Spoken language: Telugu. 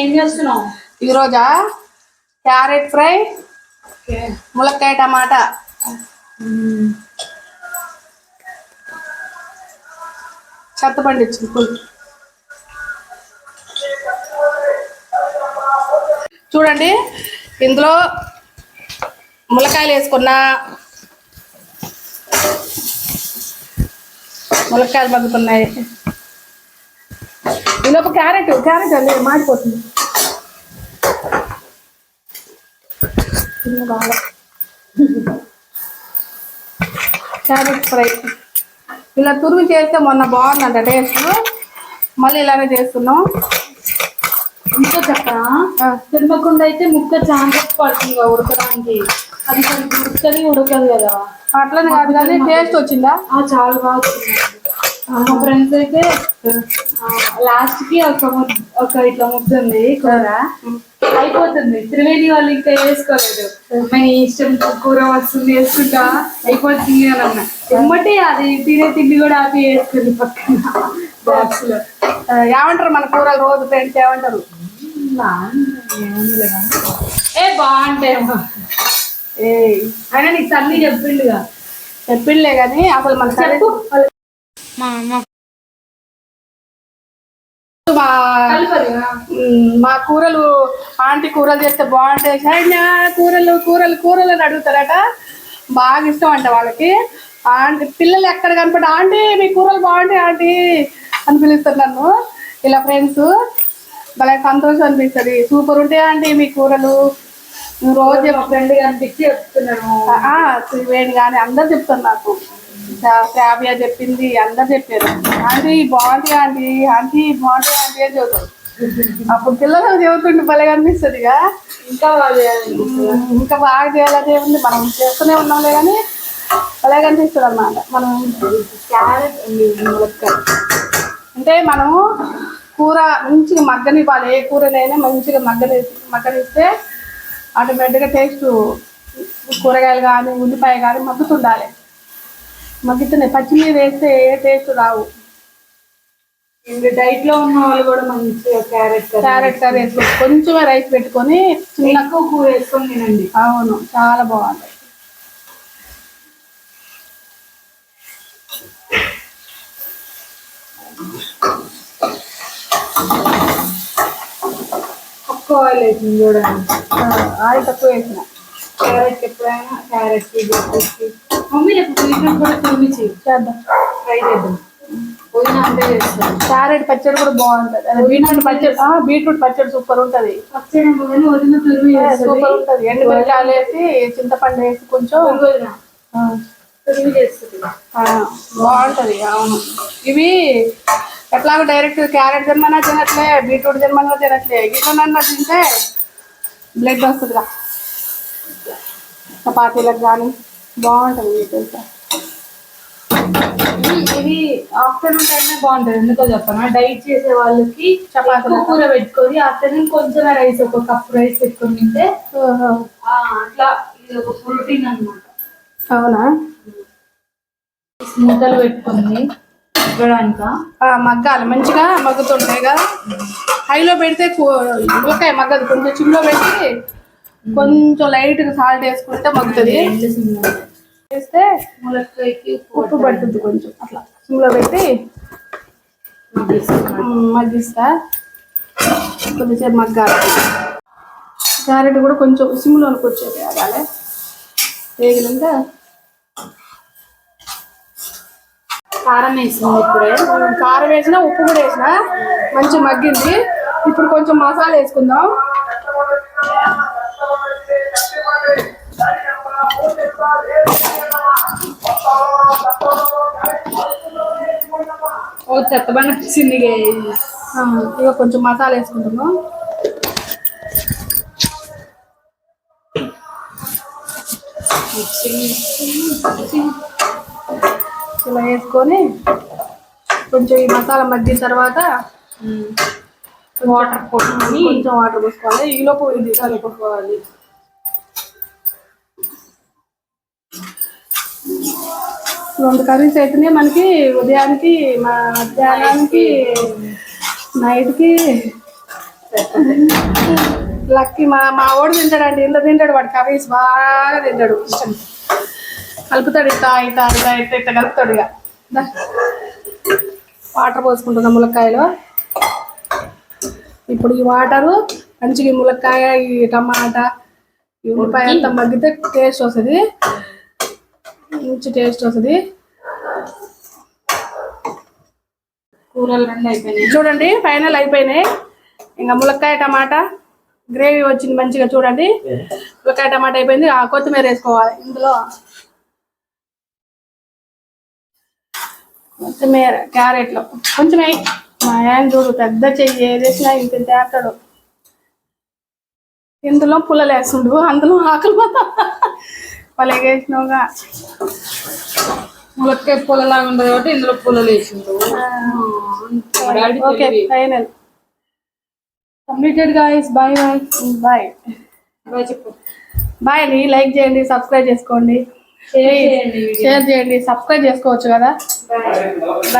ఏం చేస్తున్నావు? ఈరోజా క్యారెట్ ఫ్రై ములక్కాయ టమాటా. చెత్త పండించింది ఫుల్ చూడండి ఇందులో ములక్కాయలు వేసుకున్నా. ములక్కాయలు మగ్గుతున్నాయి ఈలోపు క్యారెట్ క్యారెట్ అండి మాడిపోతుంది. Carrot fry. ఇలా తురుము చేస్తే మొన్న బాగుందంట టేస్ట్. మళ్ళీ ఇలానే చేస్తున్నాం. ఇంకో చెప్పరా తిరుమకుండా అయితే ముక్క చాలా పడుతుంది ఉడకడానికి. అది కొంచెం ఉడకది ఉడకదు కదా. అట్లనే కాదు కానీ టేస్ట్ వచ్చిందా? చాలా బాగా వచ్చింది. ఆ, మా ఫ్రెండ్స్ అయితే లాస్ట్కి ఒక ఒక ఇట్లా ముద్ద ఉంది కూర. అయిపోతుంది. త్రివేణి వాళ్ళు ఇంకా వేసుకోలేదు. మన ఇష్టం కూర వస్తుంది వేసుకుంటా. అయిపోతుంది అని అన్న. ఎమ్మటే అది తినే తిండి కూడా ఆపి వేసుకుంది పక్కన బాక్స్లో. ఏమంటారు మన కూరలు రోజు ఫ్రెండ్స్ ఏమంటారు? ఏ బాగుంటాయి ఏ అయినా నీకు తల్లి చెప్పిండుగా. చెప్పిండులే కానీ అసలు మన చెప్పు. మా అమ్మ మా కూరలు ఆంటీ కూరలు చేస్తే బాగుంటాయి. సైన్య కూరలు కూరలు కూరలు అని అడుగుతారట. బాగా ఇష్టం అంట వాళ్ళకి. ఆంటీ పిల్లలు ఎక్కడ కనపడి ఆంటీ మీ కూరలు బాగుంటాయి ఆంటీ అని పిలుస్తారు నన్ను. ఇలా ఫ్రెండ్స్ భలే సంతోషం అనిపిస్తుంది. సూపర్ ఉంటాయి ఆంటీ మీ కూరలు? రోజు మా ఫ్రెండ్ కనిపించి చెప్తున్నాను త్రివేణి కానీ అందరు చెప్తారు నాకు. శ్రావ్య చెప్పింది అందరు చెప్పారు. ఆంటీ బాగుంటాయి ఆంటీ ఆంటీ బాగుంటాయి ఆంటీ అని చెబుతారు. అప్పుడు పిల్లలు చెబుతుంటే భలే అనిపిస్తుంది ఇక ఇంకా బాగా ఇంకా బాగా చేయాలని ఏముంది? మనం చేస్తూనే ఉన్నాంలే కానీ భలే కనిపిస్తుంది అన్నమాట మనం క్యారెట్ ములక్కాయ. అంటే మనము కూర మంచిగా మగ్గనివ్వాలి. ఏ కూరనైనా మంచిగా మగ్గని మగ్గనిస్తే ఆటోమేటిక్గా టేస్ట్ కూరగాయలు కానీ ఉల్లిపాయ కానీ మగ్గుతుండాలి. మగ్గుతున్నాయి పచ్చిమిర్చి వేస్తే ఏ టేస్ట్ రావు. ఇంకా డైట్లో ఉన్న వాళ్ళు కూడా మంచిగా క్యారెట్ క్యారెట్ కర్రీ వేసుకొని కొంచెమే రైస్ పెట్టుకొని చిన్న కూర వేసుకొని తినండి. అవును చాలా బాగుంటాయి. ఒక్క ఆయిల్ వేసింది చూడండి. ఆయిల్ తక్కువ వేసిన. క్యారెట్ ఎప్పుడైనా క్యారెట్ మమ్మీ రేపు బీట్రూట్ కూడా తురిమిచి చేద్దాం ట్రై చేద్దాం పోయినా అంతే చేస్తాను క్యారెట్ పచ్చడి కూడా బాగుంటుంది. అదే బీట్రూట్ పచ్చడి ఆ, బీట్రూట్ పచ్చడి సూపర్ ఉంటుంది. పచ్చడి కానీ వదిన తురిమి సూపర్ ఉంటుంది. ఎండు మిరకాయలు వేసి చింతపండు వేసి కొంచెం వదిన ఆ, తురిమి చేస్తుంది ఆ, బాగుంటది అవును. ఇవి ఎట్లాగో డైరెక్ట్ క్యారెట్ జన్మనా తినట్లే బీట్రూట్ జన్మనా తినట్లే. ఇట్లనన్నా తింటే బ్లడ్ వస్తుందిగా చపాతీలకు కానీ బాగుంటుంది ఇది తెలుసా? ఇది ఆఫ్టర్నూన్ టైమే బాగుంటుంది ఎందుకో చెప్పనా? డైట్ చేసే వాళ్ళకి. ఎక్కువ కూర పెట్టుకొని ఆఫ్టర్నూన్ కొంచెం రైస్ ఒక కప్ రైస్ పెట్టుకొని తింటే అట్లా ఇది ఒక ప్రోటీన్ అన్నమాట. అవునా? మూతలు పెట్టుకుంది మగ్గాలి. మంచిగా మగ్గుతుంటాయి కదా? హైలో పెడితే ఉల్లకాయ మగ్గదు. కొంచెం చిమ్లో పెట్టి కొంచెం లైట్గా సాల్ట్ వేసుకుంటే మగ్గుతుంది. వేస్తే ములక్కాయకి ఉప్పు పడుతుంది కొంచెం. అట్లా. సిమ్లో పెట్టి మగ్గిస్తా. కొద్దిసేపు మగ్గాలి. క్యారెట్ కూడా కొంచెం సిమ్లోనికి వచ్చేది వేగాలి వేగినాక కారం వేసింది ఇప్పుడే. కారం వేసినా ఉప్పు కూడా వేసిన మంచి మగ్గింది. ఇప్పుడు కొంచెం మసాలా వేసుకుందాం. ఓ చెత్తబండ వచ్చింది ఆ, ఇక కొంచెం మసాలా వేసుకుంటున్నాం. ఇలా వేసుకొని కొంచెం ఈ మసాలా మగ్గిన తర్వాత వాటర్ పోసుకొని. కొంచెం వాటర్ పోసుకోవాలి. ఈలోపు ఇది కలుపుకోవాలి రెండు కర్రీస్ అయితేనే మనకి ఉదయానికి మా మధ్యాహ్నానికి నైట్కి. లక్కీ మా మా వాడు తింటాడండి ఇంత తింటాడు వాడు కర్రీస్ బాగా తింటాడు ఇష్టం. కలుపుతాడు ఇట్లా ఇట్లా ఇట్లా ఇట్లా ఇట్లా కలుపుతాడు ఇక. వాటర్ పోసుకుంటున్నాం ములక్కాయలో. ఇప్పుడు ఈ వాటరు మంచిగా ఈ ములక్కాయ ఈ టమాటా ఈ ఉల్లిపాయ అంతా మగ్గితే టేస్ట్ వస్తుంది. మంచి టేస్ట్ వస్తుంది. కూరలు రెండు అయిపోయినాయి. చూడండి ఫైనల్ అయిపోయినాయి. ఇంకా ములక్కాయ టమాటా గ్రేవీ వచ్చింది మంచిగా చూడండి. ములక్కాయ టమాటా అయిపోయింది. ఆ కొత్తిమీర వేసుకోవాలి ఇందులో. కొత్తిమీర క్యారెట్లు. కొంచెం వేయి. మా ఆయన చూడు పెద్ద చెయ్యి ఏదేసినా ఇంత తేటాడు ఇందులో పుల్లలు వేస్తుండు. అందులో ఆకలి పోతా వేసినావుగా ములక్కాయ పూలలాగా ఉండదు కాబట్టి ఇందులో పూలలు వేసిండు okay final completed guys bye bye bye bye చెప్పు. బాయ్ లైక్ చేయండి సబ్స్క్రైబ్ చేసుకోండి. షేర్ చేయండి షేర్ చేయండి సబ్స్క్రైబ్ చేసుకోవచ్చు కదా. బాయ్